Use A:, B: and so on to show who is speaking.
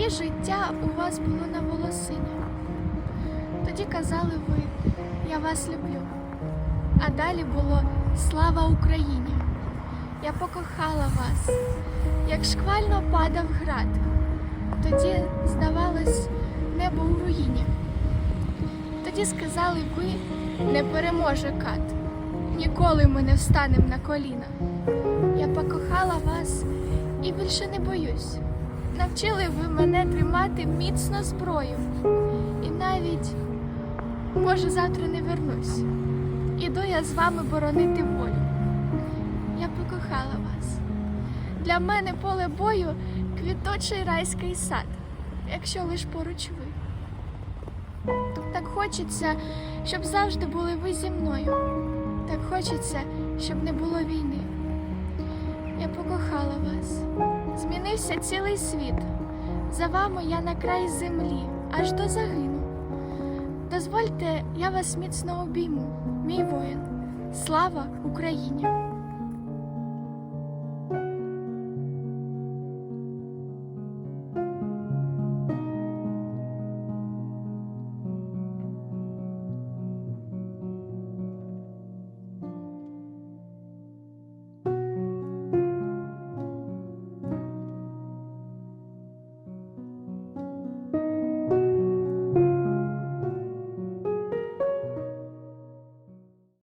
A: Тоді життя у вас було на волосині. Тоді казали ви, я вас люблю. А далі було слава Україні. Я покохала вас, як шквально падав град. Тоді, здавалось, небо у руїні. Тоді сказали ви, не переможе кат. Ніколи ми не встанем на коліна. Я покохала вас і більше не боюсь. Навчили ви мене тримати міцно зброю. І навіть, може, завтра не вернусь. Іду я з вами боронити волю. Я покохала вас. Для мене поле бою квіточий райський сад, якщо лиш поруч ви. Так хочеться, щоб завжди були ви зі мною. Так хочеться, щоб не було війни. Я покохала. Змінився цілий світ. За вами я на край землі, аж до загину. Дозвольте, я вас міцно обійму, мій воїн. Слава Україні!